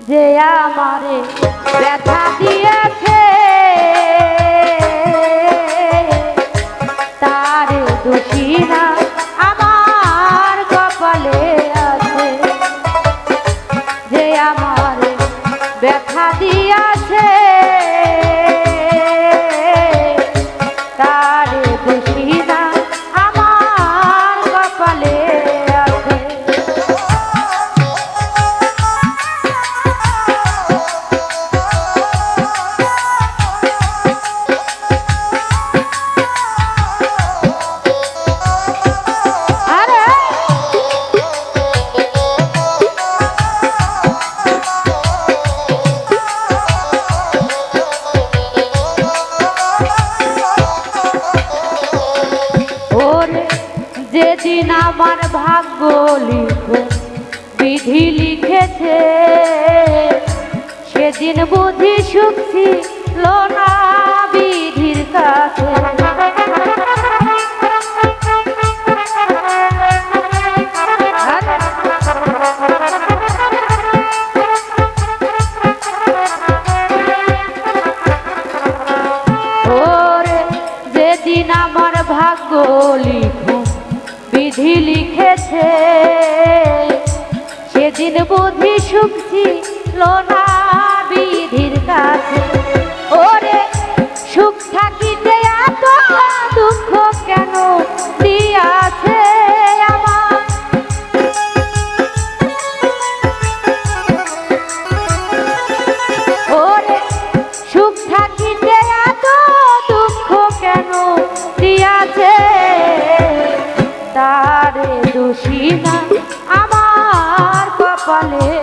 যে আমারে ব্যথা দিয়েছে দুঃখ বিধি লিখেছে সেদিন বুদ্ধি সুখ লোনা না বিধির কাছে। বুদ্ধি সুখ ছিল না বিধির কাছে। falei.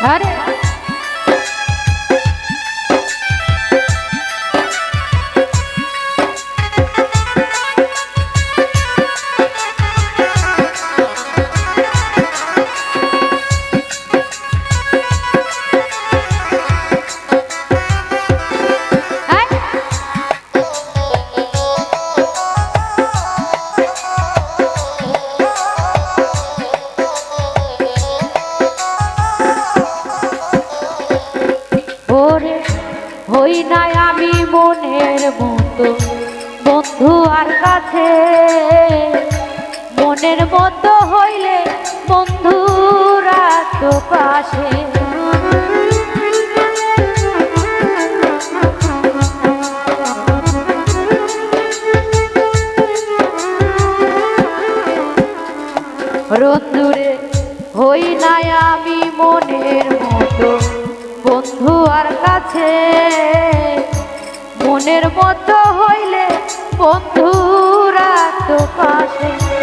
আরে মনের মত হইলে বন্ধুরা তো পাশে। রোদ্দুরে হই নাই আমি মনের মতো, বন্ধু আর কাছে। মনের মতো হইলে বন্ধু gato coche.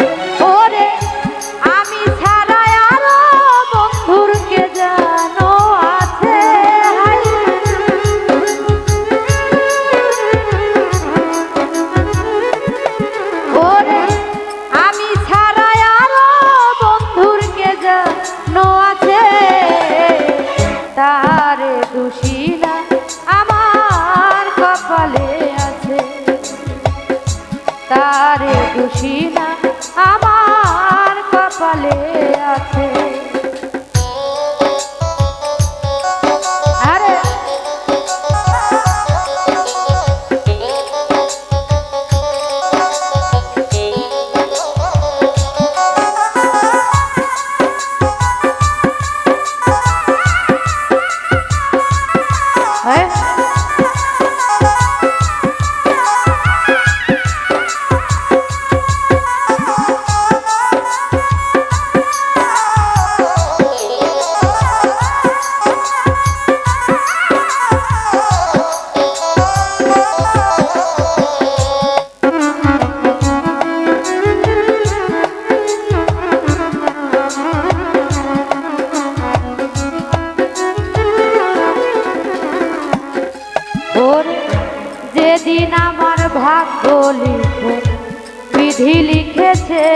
ভাগ্য লিখে বিধি লিখেছে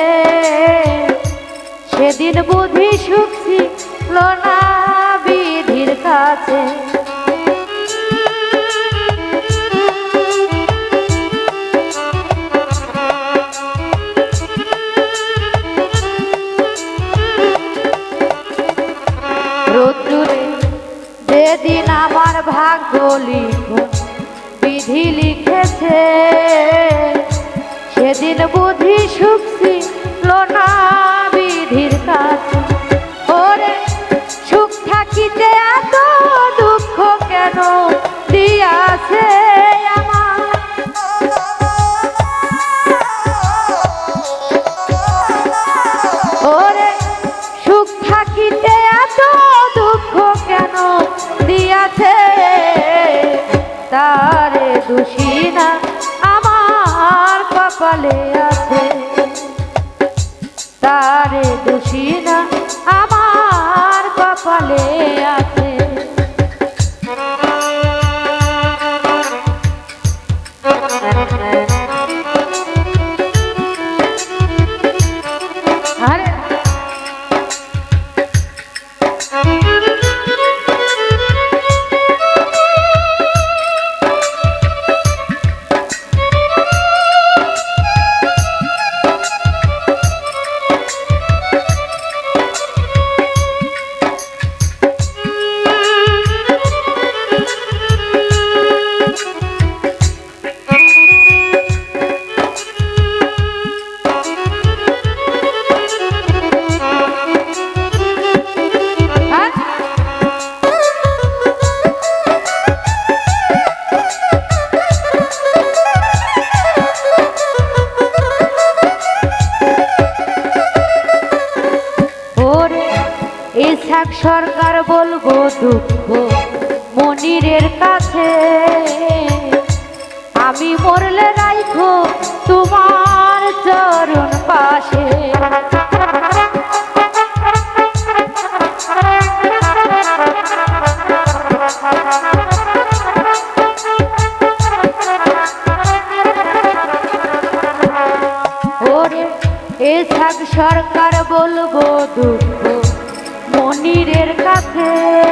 সেদিন বুধি সুখী লোনা কপালে আছে। তারে দোষী না আমার কপালে আছে। সরকার বলব দুঃখ মনিরের কাছে। আমি মরলে রাইখো তোমার চরণ পাশে। রাখে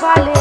valeu.